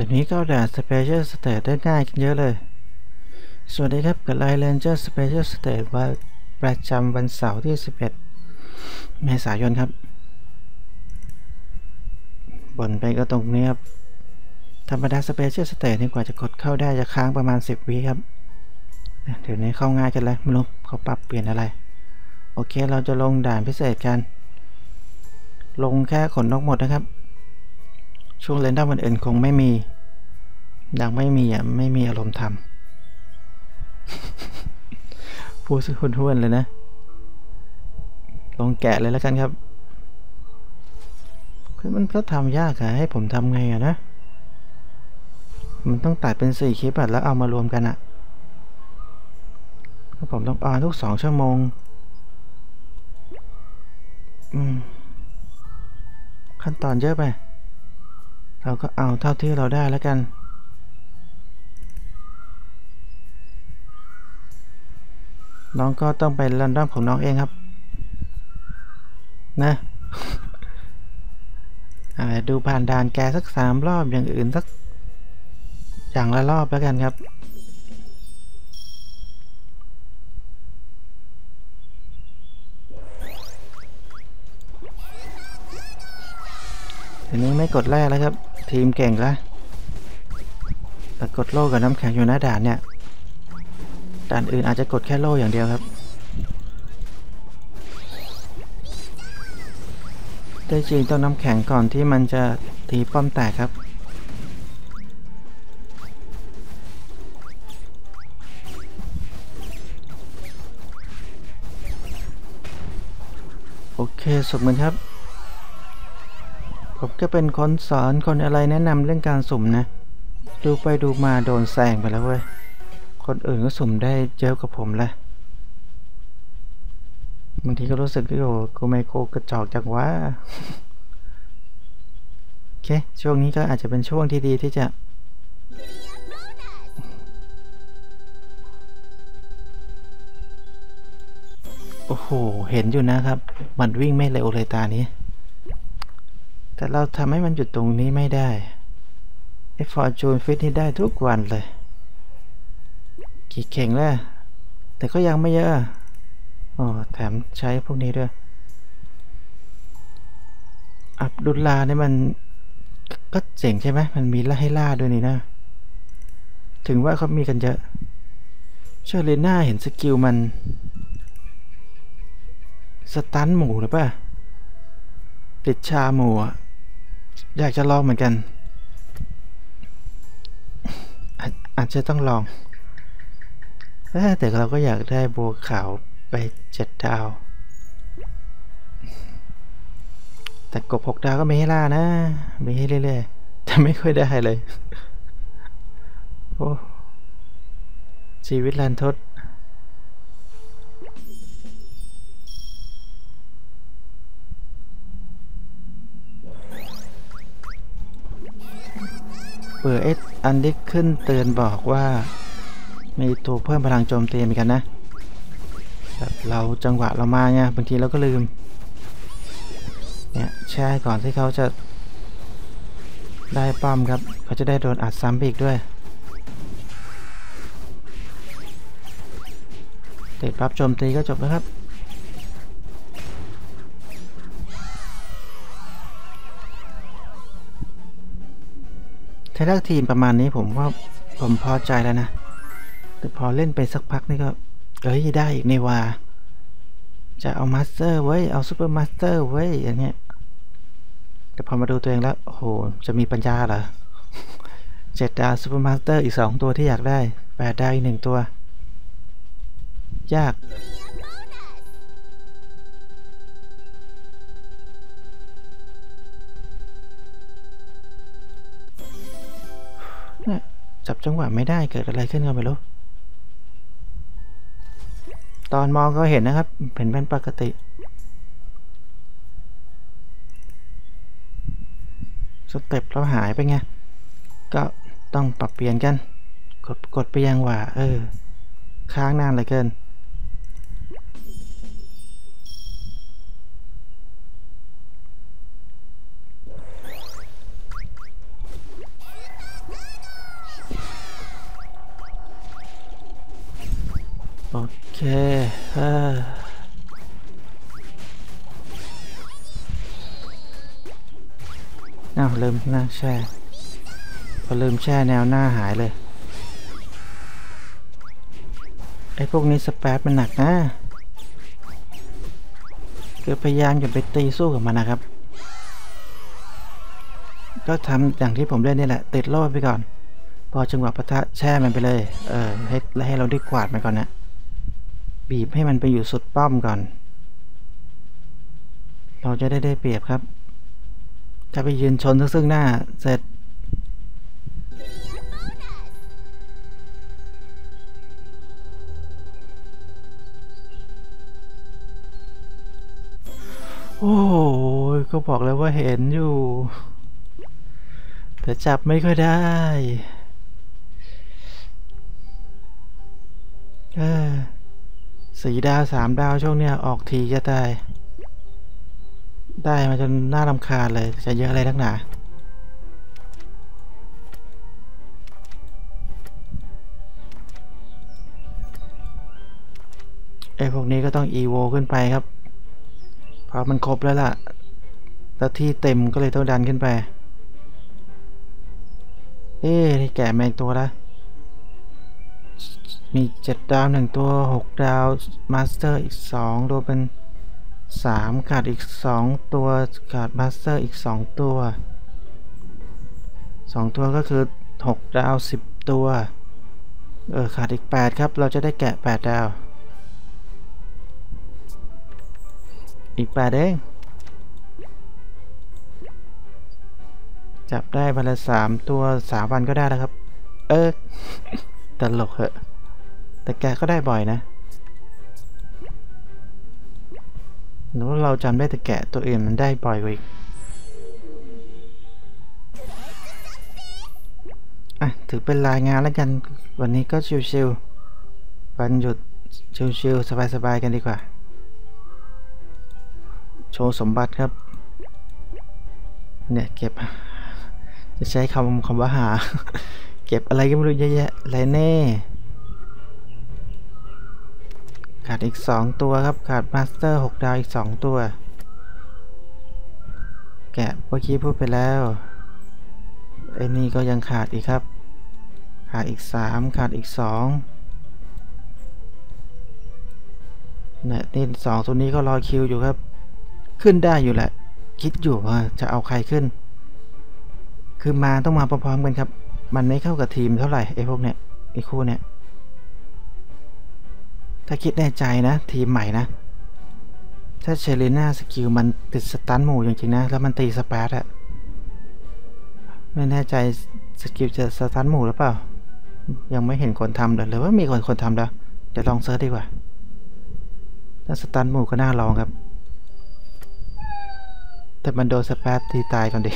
ดี๋ยวนี้ก็ด่า Special State ได้ง่ายขึ้นเยอะเลย สวัสดีครับกับไลน์ Ranger Special State วันประจำวันเสาร์ที่ 11 เมษายนครับบ่นไปก็ตรงนี้ครับ ธรรมดา Special State นี่กว่าจะกดเข้าได้จะค้างประมาณ 10 วิครับ เดี๋ยวนี้เข้าง่ายกันแล้วไม่รู้เขาปรับเปลี่ยนอะไร โอเคเราจะลงด่านพิเศษกัน ลงแค่ขนนกหมดนะครับ ช่วงเลนด้าวันอื่นคงไม่มียังไม่มีอะ ไม่มีอารมณ์ทำพูดสุดห้วนเลยนะ ลองแกะเลยแล้วกันครับคือมันก็ทำยากอะให้ผมทำไงอะนะ มันต้องตัดเป็นสี่คลิปอะแล้วเอามารวมกันอะผมต้องอ่านทุกสองชั่วโมง อืม ขั้นตอนเยอะไป เราก็เอาเท่าที่เราได้แล้วกันน้องก็ต้องไปรันดอมของน้องเองครับ นะดูผ่านด่านแกสักสามรอบอย่างอื่นสักอย่างละรอบแล้วกันครับ ไม่กดแรกแล้วครับ ทีมเก่งแล้วแต่กดโล่กับน้ำแข็งอยู่หน้าด่านเนี่ย ด่านอื่นอาจจะกดแค่โล่อย่างเดียวครับ ได้จริงต้องน้ำแข็งก่อนที่มันจะตีป้อมแตกครับโอเคสมมือครับ ผมก็เป็นคนสอนคนอะไรแนะนำเรื่องการสุ่มนะ ดูไปดูมาโดนแซงไปแล้วเว้ย คนอื่นก็สุ่มได้เยอะกว่าผมแหละบางทีก็รู้สึกว่าโอ้กูไม่โกกระจอกจังวะโอเค ช่วงนี้ก็อาจจะเป็นช่วงที่ดีที่จะโอ้โห เห็นอยู่นะครับ มันวิ่งไม่เร็วเลยตานี้ แต่เราทำให้มันหยุดตรงนี้ไม่ได้ไอ้ฟอร์จูนฟิตนี่ได้ทุกวันเลย กี่เข่งแล้ว แต่ก็ยังไม่เยอะอ๋อแถมใช้พวกนี้ด้วย อับดุลลาเนี่ยมันก็เจ๋งใช่ไหมมันมีล่าให้ล่าด้วยนี่นะ ถึงว่าเขามีกันเยอะเชอร์เลน่าเห็นสกิลมัน สตันหมูหรือป่ะติดชาหมูอะ อยากจะลองเหมือนกัน อาจจะต้องลอง แต่เราก็อยากได้บัวขาวไปเจ็ดดาว แต่กบหกดาวก็ไม่ให้ล่านะไม่ให้เรื่อยๆ แต่ไม่ค่อยได้เลย โอ้ชีวิตลันทด เปิดเอสอันที่ขึ้นเตือนบอกว่า มีตัวเพิ่มพลังโจมตีเหมือนกันนะแบบเราจังหวะเรามาไงบางทีเราก็ลืม เนี่ยแช่ก่อนที่เขาจะ ได้ป้อมครับ เขาจะได้โดนอัดซ้ำอีกด้วย ติดปั๊บโจมตีก็จบแล้วครับ ถ้าเลือกทีมประมาณนี้ผมว่าผมพอใจแล้วนะ แต่พอเล่นไปสักพักนี่ก็ เอ้ยได้อีกในว่าจะเอามาสเตอร์ไว้เอาซูเปอร์มาสเตอร์ไว้อย่างเงี้ยแต่พอมาดูตัวเองแล้วโอ้โห จะมีปัญญาเหรอเจ็ดดาวซูเปอร์มาสเตอร์อีกสองตัวที่อยากได้แปดดาวอีกหนึ่งตัว ยาก จับจังหวะไม่ได้เกิดอะไรขึ้นก็ไม่รู้ตอนมองก็เห็นนะครับเห็นเป็นปกติสเต็ปเราหายไปไง ก็ต้องปรับเปลี่ยนกัน กดกดไปยังว่า เออ ค้างนานเหลือเกิน เคเอออ้าวลืมหน้าแช่พอลืมแช่แนวหน้าหายเลย ไอ้พวกนี้สแปรมันหนักนะคือพยายามอย่าไปตีสู้กับมันนะครับ ก็ทำอย่างที่ผมเล่นนี่แหละ ติดโล่ไปก่อน พอจังหวะปะทะแช่มันไปเลย เออให้ให้เราได้กวาดมันก่อนนะ บีบให้มันไปอยู่สุดป้อมก่อน เราจะได้ได้เปรียบครับ ถ้าไปยืนชนซึ่งหน้าเสร็จ โอ้ยก็บอกแล้วว่าเห็นอยู่ แต่จับไม่ค่อยได้เออ สีดาวสามดาวช่วงเนี้ยออกทีจะได้ ได้มาจนน่ารำคาญเลยจะเยอะอะไรนักหนาไอ้พวกนี้ก็ต้อง EVO ขึ้นไปครับ เพราะมันครบแล้วล่ะ แล้วที่เต็มก็เลยต้องดันขึ้นไป เอ๊ะนี่แก่แมงตัวละ มีเจ็ดดาวหนึ่งตัวหกดาว มาสเตอร์อีกสองรวมเป็นสามขาดอีกสองตัว ขาดมาสเตอร์อีกสองตัวสองตัวก็คือหกดาวสิบตัว เออ ขาดอีกแปดครับ เราจะได้แกะแปดดาว อีกแปดเองจับได้วันละสามตัวสามวันก็ได้แล้วครับ เออตลกเหอะ แต่แกก็ได้บ่อยนะหรือว่าเราจำได้แต่แกะตัวอื่นมันได้บ่อยกว่าอีกอะถือเป็นรายงานแล้วกัน วันนี้ก็ชิวๆวันหยุดชิวๆสบายๆกันดีกว่า โชว์สมบัติครับ เนี่ยเก็บ จะใช้คำคำว่าหา เก็บอะไรก็ไม่รู้เยอะแยะไรแน่ ขาดอีก 2 ตัวครับ ขาดมาสเตอร์ 6 ดาวอีก 2 ตัว แกะเมื่อกี้พูดไปแล้วไอ้นี่ก็ยังขาดอีกครับ ขาดอีก 3 ขาดอีก 2เนี่ยนี่สองตัวนี้ก็รอคิวอยู่ครับ ขึ้นได้อยู่แหละ คิดอยู่ว่าจะเอาใครขึ้น คือมาต้องมาพร้อมๆกันครับ มันไม่เข้ากับทีมเท่าไหร่ไอ้พวกเนี้ยไอ้คู่เนี้ย ถ้าคิดแน่ใจนะ ทีมใหม่นะ ถ้าเชลิน่าสกิลมันติดสตันหมู่จริงๆนะ แล้วมันตีสเปซอะไม่แน่ใจสกิลจะสตันหมู่หรือเปล่า ยังไม่เห็นคนทำเลยหรือว่ามีคนคนทำแล้ว เดี๋ยวลองเซิร์ชดีกว่า ถ้าสตันหมู่ก็น่าลองครับ แต่มันโดนสเปซตีตายก่อนดิ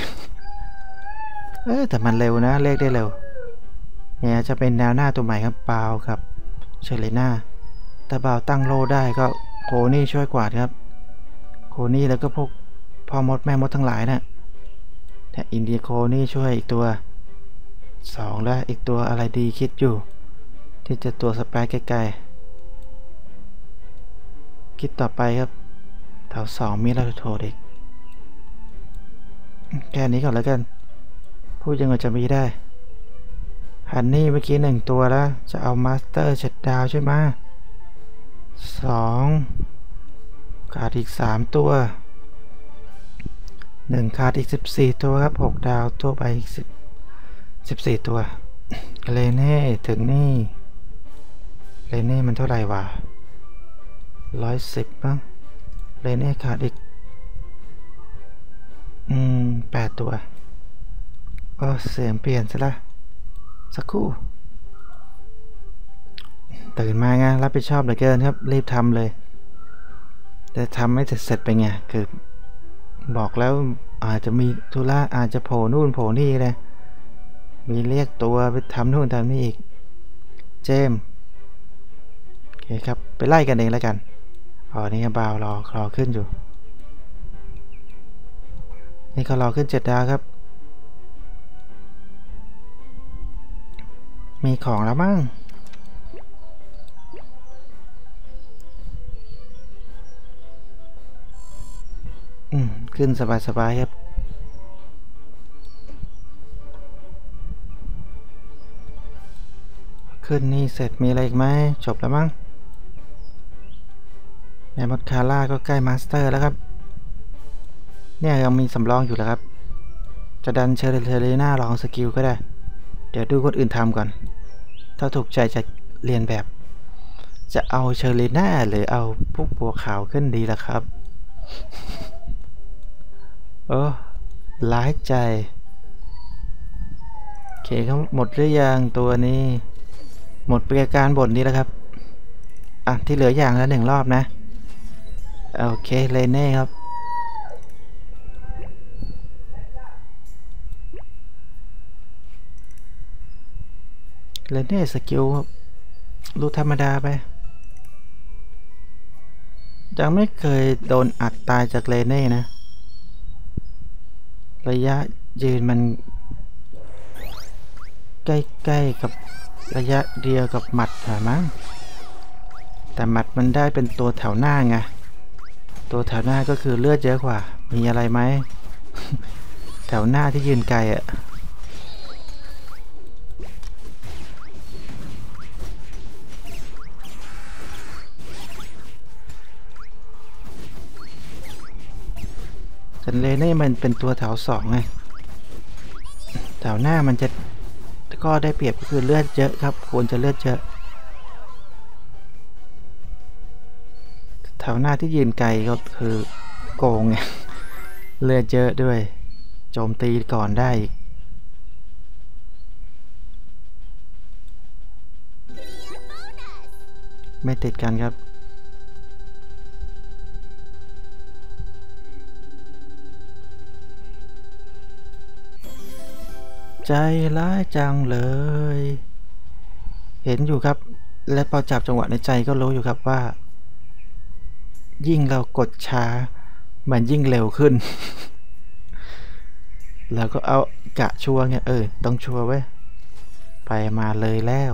เออแต่มันเร็วนะเลขได้เร็วเนี่ยจะเป็นแนวหน้าตัวใหม่ครับบาครับเชเลน่า แต่บาวตั้งโลได้ก็โคนี่ช่วยกวาดครับ โคนี่แล้วก็พวกพ่อมดแม่มดทั้งหลายนะ่ะแต่อินเดียโคนี่ช่วยอีกตัวสองแล้วอีกตัวอะไรดีคิดอยู่ ที่จะตัวสเปซใกลๆคิดต่อไปครับแถวสองมีเราโทรเด็กแค่นี้ก่อนแล้วกัน พูดยังไงจะมีได้ฮันนี่เมื่อกี้หนึ่งตัวแล้ว จะเอามาสเตอร์เช็ดดาวใช่ไหม สองขาดอีกสามตัวหนึ่งขาดอีกสิบสี่ตัวครับหกดาวตัวไปอีกสิบสิบสี่ตัวเลเน่ถึงนี่เลเน่มันเท่าไหร่วะร้อยสิบมั้งเลเน่ขาดอีก อืมแปดตัวก็เสียงเปลี่ยนซะละสักครู่ ตื่นมาไงรับผิดชอบเหลือเกินครับ รีบทำเลย แต่ทำไม่เสร็จเสร็จไปไงคือ บอกแล้วอาจจะมีธุระอาจจะโผล่นู่นโผล่นี่เลยมีเรียกตัวไปทำนู่นทำนี่อีก เจมโอเคครับ ไปไล่กันเองแล้วกันอ๋อนี่บาวรอรอขึ้นอยู่ นี่ก็รอขึ้นเจ็ดดาวครับ มีของแล้วมั้ง ขึ้นสบายๆครับขึ้นนี่เสร็จมีอะไรอีกไหมจบแล้วมั้งแมมมดคาร่าก็ใกล้มาสเตอร์แล้วครับ เนี่ยยังมีสำรองอยู่แล้วครับ จะดันเชอร์เทเลน่าลองสกิลก็ได้ เดี๋ยวดูคนอื่นทำก่อน ถ้าถูกใจจะเรียนแบบ จะเอาเชอร์ลีน่าหรือเอาพวกบัวขาวขึ้นดีล่ะครับ โอ้ร้ายใจ โอเคครับหมดหรือยังตัวนี้ หมดเประการบทนี้แล้วครับ อะ ที่เหลืออย่างละหนึ่งรอบนะ โอเค เลเน่ครับเลเน่สกิลรูธรรมดาไป ยังไม่เคยโดนอัดตายจากเลเน่นะ ระยะยืนมัน ใกล้ๆกับระยะเดียวกับหมัดเหรอมั้งแต่หมัดมันได้เป็นตัวแถวหน้าไงตัวแถวหน้าก็คือเลือดเยอะกว่า มีอะไรไหม แถวหน้าที่ยืนไกลอะ แต่เลเน่มันเป็นตัวแถวสองไงแถวหน้ามันจะก็ได้เปรียบก็คือเลือดเยอะครับควรจะเลือดเยอะแถวหน้าที่ยืนไกลก็คือโกงไงเลือดเยอะด้วย โจมตีก่อนได้อีกไม่ติดกันครับ ใจร้ายจังเลย เห็นอยู่ครับ และพอจับจังหวะในใจก็รู้อยู่ครับว่า ยิ่งเรากดช้า มันยิ่งเร็วขึ้น แล้วก็เอากะชัวร์ไงเออต้องชัวร์ไว้ไปมาเลยแล้ว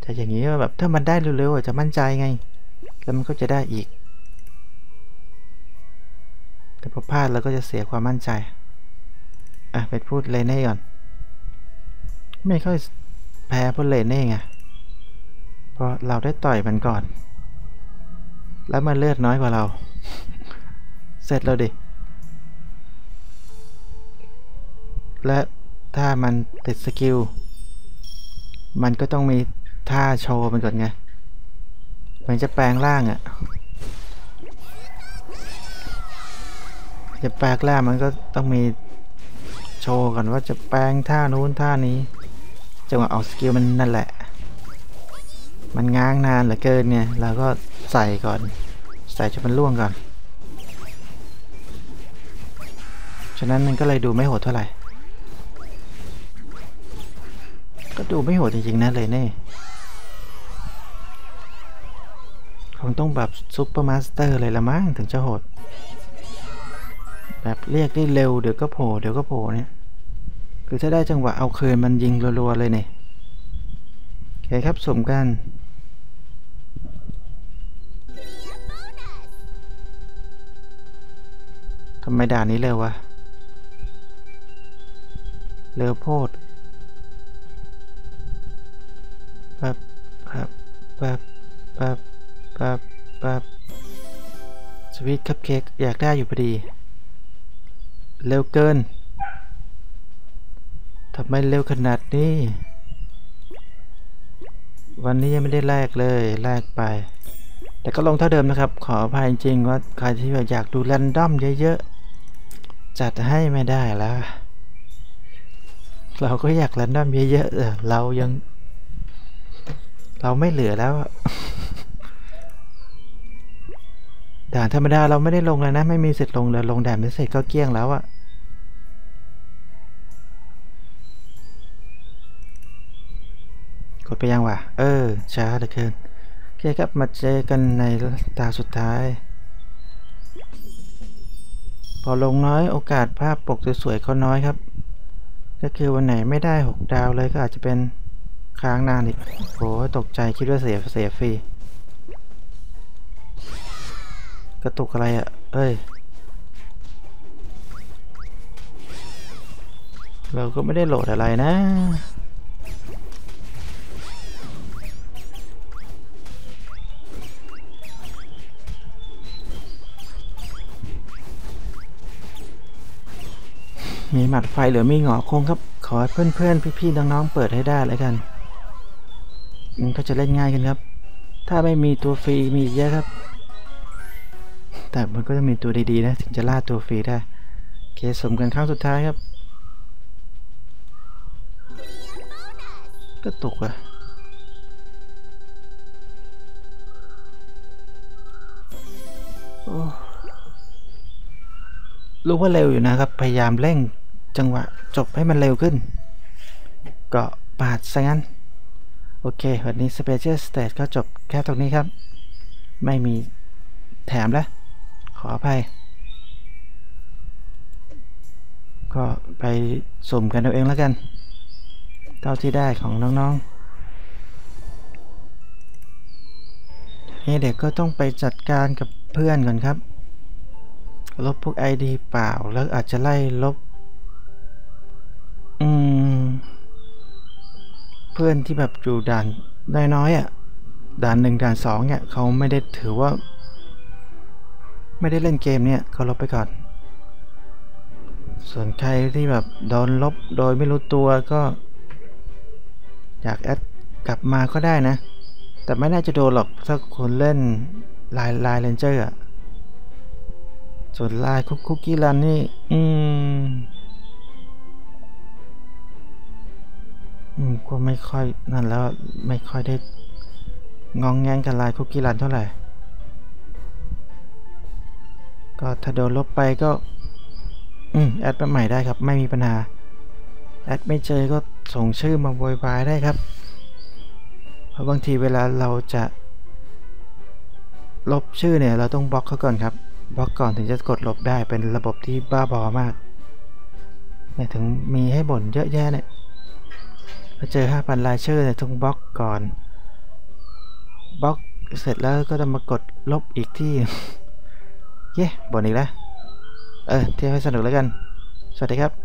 แต่อย่างนี้แบบถ้ามันได้เร็วๆจะมั่นใจไง แล้วมันก็จะได้อีก แต่พอพลาดเราก็จะเสียความมั่นใจ อะไปพูดเลนเน่ก่อน ไม่ค่อยแพ้เพราะเลนเน่ไงเพราะเราได้ต่อยมันก่อน แล้วมันเลือดน้อยกว่าเรา เสร็จแล้วดิ และถ้ามันติดสกิล มันก็ต้องมีท่าโชว์มันก่อนไง มันจะแปลงร่างอะ่ะจะแปลงร่างมันก็ต้องมี โชว์ก่อนว่าจะแปลงท่านู้นท่านี้จังหวะออกสกิลมันนั่นแหละ มันง้างนานเหลือเกินเนี่ยเราก็ใส่ก่อน ใส่จนมันล่วงก่อน ฉะนั้นมันก็เลยดูไม่โหดเท่าไหร่ ก็ดูไม่โหดจริงๆนะเลยเน่คงต้องแบบซุปเปอร์มาสเตอร์เลยละมั้งถึงจะโหด แบบเรียกได้เร็วเดี๋ยวก็โผล่เดี๋ยวก็โผล่เนี่ย คือถ้าได้จังหวะเอาคืนมันยิงรัวๆเลยเนี่ยโอเคครับสมกันทำไมด่านนี้เร็ววะ เร็วโพดปั๊บปั๊บปั๊บปั๊บปั๊บปั๊บสวีทคัพเค้กอยากได้อยู่พอดี เร็วเกินทำไมเร็วขนาดนี้ วันนี้ยังไม่ได้แลกเลยแลกไป แต่ก็ลงเท่าเดิมนะครับ ขออภัยจริงๆว่าใครที่อยากดูแรนดอมเยอะๆ จัดให้ไม่ได้แล้ว เราก็อยากแรนดอมเยอะๆเออเรายัง เราไม่เหลือแล้วด่านธรรมดาเราไม่ได้ลงเลยนะ ไม่มีสิทธิ์ลงเลยลงด่านไม่เสร็จก็เกี้ยงแล้วอะ ดไปยังวะเออช้าเหลือเกินโอเคครับมาเจอกันในตาสุดท้าย พอลงน้อยโอกาสภาพปกสวยๆเขาน้อยครับ ก็คือวันไหนไม่ได้ 6 ดาวเลยก็อาจจะเป็นค้างนานอีกโอ้ตกใจคิดว่าเสียเสียฟรีกระตุกอะไรอะ่ะ เอ้ย เราก็ไม่ได้โหลดอะไรนะ มีหมัดไฟหรือมีหงอคงครับ ขอให้เพื่อนๆพี่ๆน้องๆเปิดให้ได้แล้วกันมันก็จะเล่นง่ายกันครับ ถ้าไม่มีตัวฟรีมีเยอะครับ แต่มันก็จะมีตัวดีๆนะถึงจะล่าตัวฟรีได้เคสมกันครั้งสุดท้ายครับ ก็ตกอะรู้ว่าเร็วอยู่นะครับ พยายามเร่ง จังหวะจบให้มันเร็วขึ้น ก็ปาดซะงั้น โอเค วันนี้ Special Stage ก็จบแค่ตรงนี้ครับ ไม่มีแถมแล้ว ขออภัย ก็ไปสุ่มกันเอาเองแล้วกัน เท่าที่ได้ของน้องๆนี่เด็กก็ต้องไปจัดการกับเพื่อนก่อนครับ ลบพวก ID เปล่าแล้วอาจจะไล่ลบ อืม เพื่อนที่แบบอยู่ด่านน้อยๆอะ ด่านหนึ่งด่านสองเนี่ยเขาไม่ได้ถือว่า ไม่ได้เล่นเกมเนี่ยเขาลบไปก่อน ส่วนใครที่แบบโดนลบโดยไม่รู้ตัวก็ อยากแอดกลับมาก็ได้นะ แต่ไม่น่าจะโดนหรอกถ้าคนเล่นลายลายเลนเจอร์อะส่วนลายคุกคุกกี้รันนี่ อืม อืมก็ไม่ค่อยนั่นแล้วไม่ค่อยได้งองแงงกับลายคุกกี้รันเท่าไหร่ ก็ถ้าโดนลบไปก็ อืมแอดมาใหม่ได้ครับ ไม่มีปัญหา แอดไม่เจอก็ส่งชื่อมาโวยวายได้ครับ เพราะบางทีเวลาเราจะ ลบชื่อเนี่ย เราต้องบล็อกเขาก่อนครับ บล็อกก่อนถึงจะกดลบได้เป็นระบบที่บ้าบอมาก เนี่ยถึงมีให้บ่นเยอะแยะเนี่ย พอเจอ 5,000 รายชื่อในี่ยต้องบล็อกก่อนบล็อกเสร็จแล้วก็ต้องมากดลบอีกที่ เย้บ่นอีกแล้ว เออ เที่ยวให้สนุกแล้วกัน สวัสดีครับ